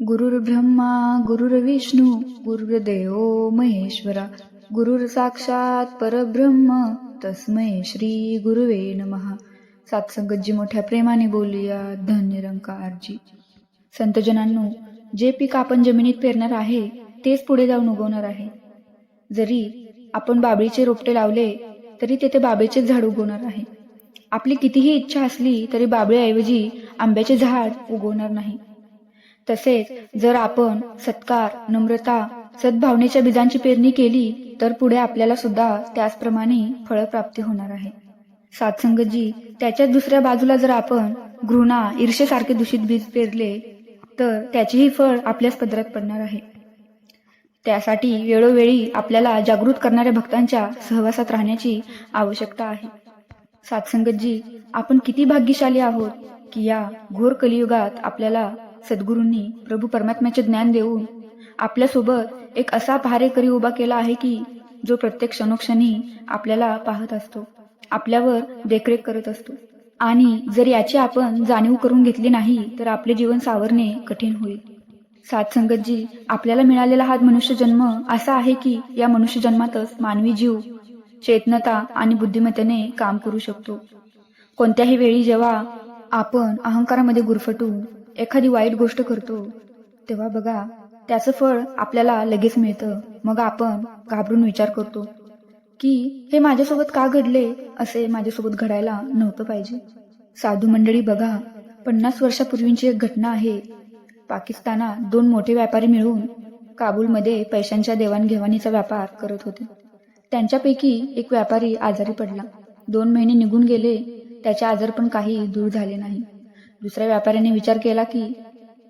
गुरुर्ब्रह्मा गुरुर्विष्णू गुरुर्देव महेश्वरा गुरुर साक्षात परब्रह्म तस्मै श्री गुरुवे नमः. सात्संगतजी मोठ्या प्रेमाने बोलूया धन्य निरंकारजी संतजनांनो जे पीक आपण जमिनीत पेरणार आहे तेच पुढे जाऊन उगवणार आहे. जरी आपण बाबळीचे रोपटे लावले तरी तेथे बाबेचे झाड उगवणार आहे. आपली कितीही इच्छा असली तरी बाबळीऐवजी आंब्याचे झाड उगवणार नाही. तसेच जर आपण सत्कार नम्रता सद्भावनेच्या बीजांची पेरणी केली तर पुढे आपल्याला सुद्धा त्याचप्रमाणे फळप्राप्ती होणार आहे. सातसंगजी त्याच्या दुसऱ्या बाजूला जर आपण घृणा ईर्षेसारखे दूषित बीज पेरले तर त्याचेही फळ आपल्याच पदरात पडणार आहे. त्यासाठी वेळोवेळी आपल्याला जागृत करणाऱ्या भक्तांच्या सहवासात राहण्याची आवश्यकता आहे. सातसंगतजी आपण किती भाग्यशाली आहोत की या घोर कलियुगात आपल्याला सद्गुरूंनी प्रभू परमात्म्याचे ज्ञान देऊन आपल्यासोबत एक असा पहारेकरी उभा केला आहे की जो प्रत्येक क्षणोक्षणी आपल्याला पाहत असतो आपल्यावर देखरेख करत असतो. आणि जर याची आपण जाणीव करून घेतली नाही तर आपले जीवन सावरणे कठीण होईल. सातसंगतजी आपल्याला मिळालेला हा मनुष्य जन्म असा आहे की या मनुष्य जन्मातच मानवी जीव चेतनता आणि बुद्धिमत्तेने काम करू शकतो. कोणत्याही वेळी जेव्हा आपण अहंकारामध्ये गुरफटून एखादी वाईट गोष्ट करतो तेव्हा बघा त्याचं फळ आपल्याला लगेच मिळतं. मग आपण घाबरून विचार करतो की हे माझ्यासोबत का घडले असे माझ्यासोबत घडायला नव्हतं पाहिजे. साधू मंडळी बघा पन्नास वर्षापूर्वींची एक घटना आहे. पाकिस्तानात दोन मोठे व्यापारी मिळून काबूलमध्ये पैशांच्या देवाणघेवाणीचा व्यापार करत होते. त्यांच्यापैकी एक व्यापारी आजारी पडला. दोन महिने निघून गेले त्याचे आजार पण काही दूर झाले नाही. दुसऱ्या व्यापाऱ्याने विचार केला की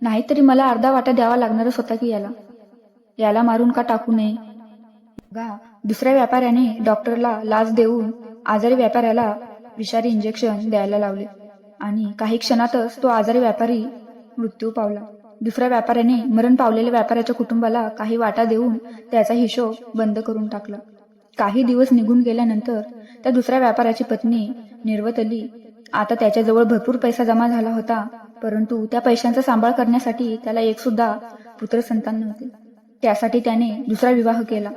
नाहीतरी मला अर्धा वाटा द्यावा लागणारच होता की याला. याला मारून का टाकू नये? बघा दुसऱ्या व्यापाऱ्याने डॉक्टरला लाच देऊन आजारी व्यापाऱ्याला विषारी इंजेक्शन द्यायला लावले आणि काही क्षणातच तो आजारी व्यापारी मृत्यू पावला. दुसऱ्या व्यापाऱ्याने मरण पावलेल्या व्यापाऱ्याच्या कुटुंबाला काही वाटा देऊन त्याचा हिशोब बंद करून टाकला. काही दिवस निघून गेल्यानंतर त्या दुसऱ्या व्यापाऱ्याची पत्नी निर्वतली आता त्याच्याजवळ भरपूर पैसा जमा झाला होता परंतु त्या पैशांचा सांभाळ करण्यासाठी त्याला एक सुद्धा पुत्र संतान नव्हते. त्यासाठी त्याने दुसरा विवाह केला.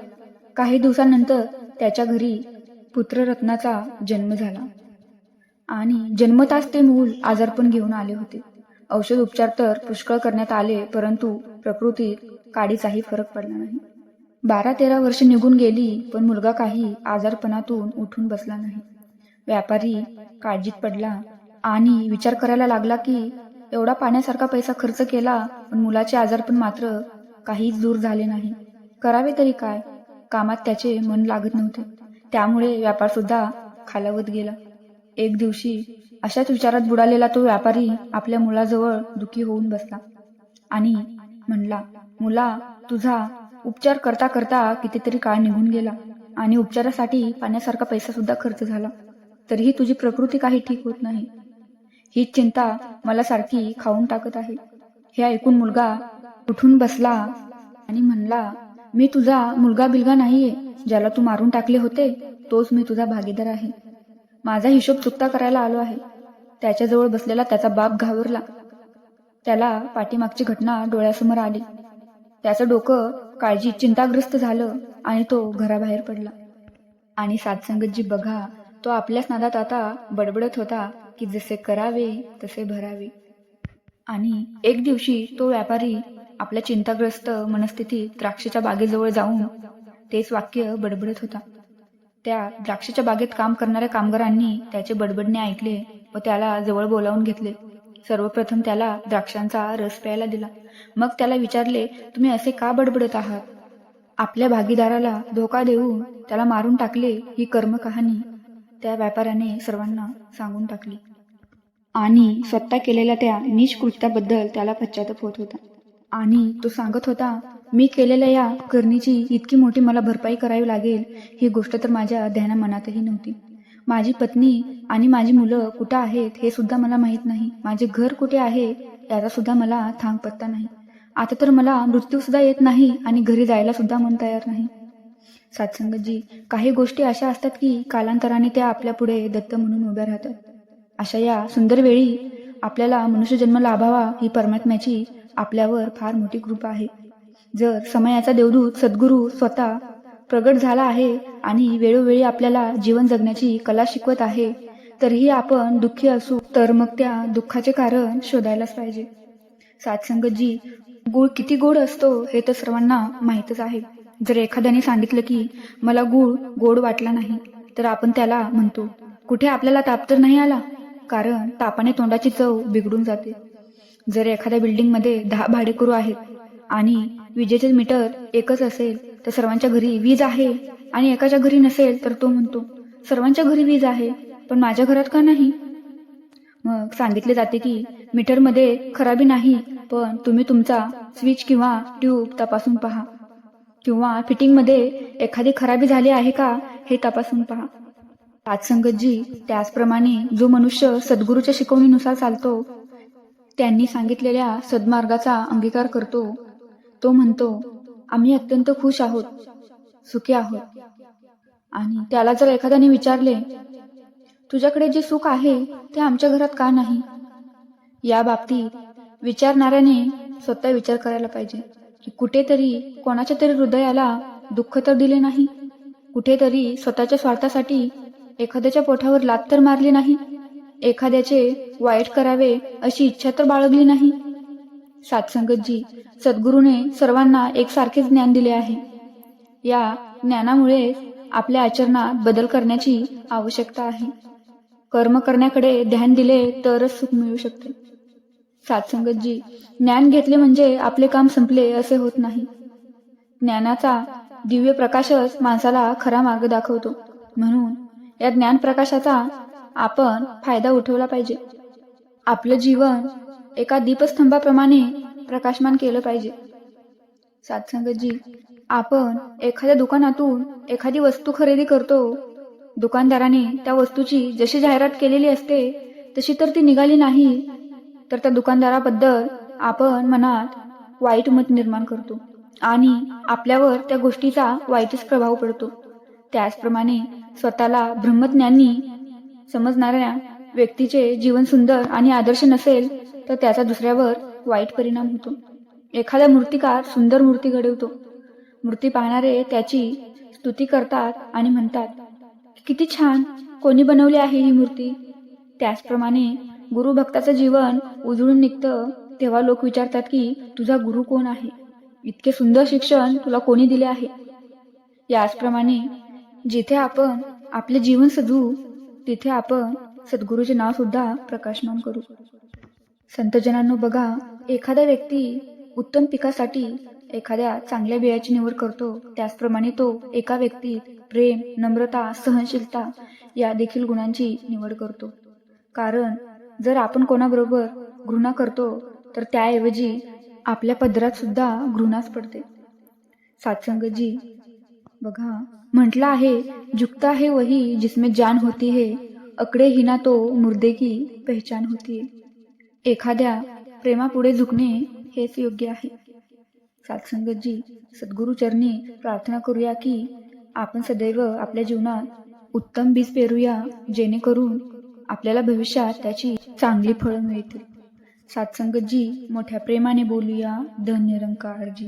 काही दिवसांनंतर त्याच्या घरी पुत्ररत्नाचा जन्म झाला. आणि जन्मताच ते मूल आजारपण घेऊन आले होते. औषध उपचार तर पुष्कळ करण्यात आले परंतु प्रकृतीत काडीचाही फरक पडला नाही. बारा तेरा वर्ष निघून गेली पण मुलगा काही आजारपणातून उठून बसला नाही. व्यापारी काळजीत पडला आणि विचार करायला लागला की एवढा पाण्यासारखा पैसा खर्च केला पण मुलाचे आजारपण मात्र काहीच दूर झाले नाही. करावे तरी काय? कामात त्याचे मन लागत नव्हते. त्यामुळे व्यापार सुद्धा खालावत गेला. एक दिवशी अशाच विचारात बुडालेला तो व्यापारी आपल्या मुलाजवळ दुखी होऊन बसला आणि म्हणला मुला तुझा उपचार करता करता कितीतरी काळ निघून गेला आणि उपचारासाठी पाण्यासारखा पैसा सुद्धा खर्च झाला. तरीही तुझी प्रकृती काही ठीक होत नाही. ही चिंता मला सारखी खाऊन टाकत आहे. हे ऐकून मुलगा उठून बसला आणि म्हणला मी तुझा मुलगा बिलगा नाहीये ज्याला तू मारून टाकले होते तोच मी तुझा भागीदार आहे. माझा हिशोब चुकता करायला आलो आहे. त्याच्याजवळ बसलेला त्याचा बाप घाबरला. त्याला पाठीमागची घटना डोळ्यासमोर आली. त्याचं डोकं काळजी चिंताग्रस्त झालं आणि तो घराबाहेर पडला. आणि सातसंगत जी बघा तो आपल्याच नादात आता बडबडत होता की जसे करावे तसे भरावे. आणि एक दिवशी तो व्यापारी आपल्या चिंताग्रस्त मनस्थितीत द्राक्षाच्या बागेजवळ जाऊन तेच वाक्य बडबडत होता. त्या द्राक्षाच्या बागेत काम करणाऱ्या कामगारांनी त्याचे बडबडणे ऐकले व त्याला जवळ बोलावून घेतले. सर्वप्रथम त्याला द्राक्षांचा रस प्यायला दिला. मग त्याला विचारले तुम्ही असे का बडबडत आहात? आपल्या भागीदाराला धोका देऊन त्याला मारून टाकले ही कर्म कहाणी त्या व्यापाऱ्याने सर्वांना सांगून टाकली. आणि स्वतः केलेल्या त्या निष्कृत्याबद्दल त्याला पश्चाताप होत होता. आणि तो सांगत होता मी केलेल्या या करणीची इतकी मोठी मला भरपाई करावी लागेल ही गोष्ट तर माझ्या ध्याना मनातही नव्हती. माझी पत्नी आणि माझी मुलं कुठं आहेत हे सुद्धा मला माहीत नाही. माझे घर कुठे आहे याचा सुद्धा मला थांग पत्ता नाही. आता तर मला मृत्यू सुद्धा येत नाही आणि घरी जायला सुद्धा मन तयार नाही. सातसंगतजी काही गोष्टी अशा असतात की कालांतराने त्या आपल्या पुढे दत्त म्हणून उभ्या राहतात. अशा या सुंदर वेळी आपल्याला मनुष्य जन्म लाभावा ही परमात्म्याची आपल्यावर फार मोठी कृपा आहे. जर समयाचा देवदूत सद्गुरू स्वतः प्रगट झाला आहे आणि वेळोवेळी आपल्याला जीवन जगण्याची कला शिकवत आहे तरीही आपण दुःखी असू तर मग त्या दुःखाचे कारण शोधायलाच पाहिजे. सातसंगत जी गुळ किती गोड असतो हे तर सर्वांना माहीतच आहे. जर एखाद्याने सांगितलं की मला गुळ गोड वाटला नाही तर आपण त्याला म्हणतो कुठे आपल्याला ताप तर नाही आला? कारण तापाने तोंडाची चव बिघडून जाते. जर एखाद्या बिल्डिंगमध्ये दहा भाडेकरू आहेत आणि विजेचे मीटर एकच असेल तर सर्वांच्या घरी वीज आहे आणि एकाच्या घरी नसेल तर तो म्हणतो सर्वांच्या घरी वीज आहे पण माझ्या घरात का नाही? मग सांगितले जाते की मीटरमध्ये खराबी नाही पण तुम्ही तुमचा स्विच किंवा ट्यूब तपासून पहा. किंवा फिटिंगमध्ये एखादी खराबी झाली आहे का हे तपासून पहा. जी त्याचप्रमाणे जो मनुष्य सद्गुरूच्या शिकवणीनुसार चालतो त्यांनी सांगितलेल्या सद्मार्गाचा अंगीकार करतो. तो म्हणतो आम्ही अत्यंत खुश आहोत सुखी आहोत. आणि त्याला जर एखाद्याने विचारले तुझ्याकडे जे सुख आहे ते आमच्या घरात का नाही? या बाबतीत विचारणाऱ्याने स्वतः विचार करायला पाहिजे. की कुठेतरी कोणाच्या तरी हृदयाला दुःख तर दिले नाही. कुठेतरी स्वतःच्या स्वार्थासाठी एखाद्याच्या पोटावर लात तर मारली नाही. एखाद्याचे वाईट करावे अशी इच्छा तर बाळगली नाही. सातसंगतजी सद्गुरूने सर्वांना एकसारखेच ज्ञान दिले आहे. या ज्ञानामुळे आपल्या आचरणात बदल करण्याची आवश्यकता आहे. कर्म करण्याकडे ध्यान दिले तरच सुख मिळू शकते. सातसंगतजी ज्ञान घेतले म्हणजे आपले काम संपले असे होत नाही. ज्ञानाचा दिव्य प्रकाशच माणसाला खरा मार्ग दाखवतो. म्हणून या ज्ञान प्रकाशाचा आपण फायदा उठवला पाहिजे. आपलं जीवन एका दीपस्तंभाप्रमाणे प्रकाशमान केलं पाहिजे. सातसंगतजी आपण एखाद्या दुकानातून एखादी वस्तू खरेदी करतो. दुकानदाराने त्या वस्तूची जशी जाहिरात केलेली असते तशी तर ती निघाली नाही तर त्या दुकानदाराबद्दल आपण मनात वाईट मत निर्माण करतो आणि आपल्यावर त्या गोष्टीचा वाईटच प्रभाव पडतो. त्याचप्रमाणे स्वतःला ब्रह्मज्ञानी समजणाऱ्या व्यक्तीचे जीवन सुंदर आणि आदर्श नसेल तर त्याचा दुसऱ्यावर वाईट परिणाम होतो. एखादा मूर्तिकार सुंदर मूर्ती घडवतो. मूर्ती पाहणारे त्याची स्तुती करतात आणि म्हणतात किती छान! कोणी बनवली आहे ही मूर्ती? त्याचप्रमाणे गुरुभक्ताचं जीवन उजळून निघतं तेव्हा लोक विचारतात की तुझा गुरु कोण आहे? इतके सुंदर शिक्षण तुला कोणी दिले आहे? याचप्रमाणे जिथे आपण आपले जीवन सजवू तिथे आपण सद्गुरूचे नाव सुद्धा प्रकाशमान करू. संतजनांनो बघा एखादा व्यक्ती उत्तम पिकासाठी एखाद्या चांगल्या बियाची निवड करतो त्याचप्रमाणे तो एका व्यक्तीत प्रेम नम्रता सहनशीलता या देखील गुणांची निवड करतो. कारण जर आपण कोणाबरोबर घृणा करतो तर त्याऐवजी आपल्या पदरात सुद्धा घृणाच पडते. सातसंगजी बघा म्हटलं आहे जुकता है वही जिसमें जान होती है अकडे हिना तो मुर्दे की पहचान होती एखाद्या प्रेमापुढे झुकणे हेच योग्य आहे. सातसंगतजी सद्गुरुचरणी प्रार्थना करूया की आपण सदैव आपल्या जीवनात उत्तम बीज पेरूया जेणेकरून आपल्याला भविष्यात त्याची चांगली फळं मिळतील. सातसंगतजी मोठ्या प्रेमाने बोलूया धन निरंकारजी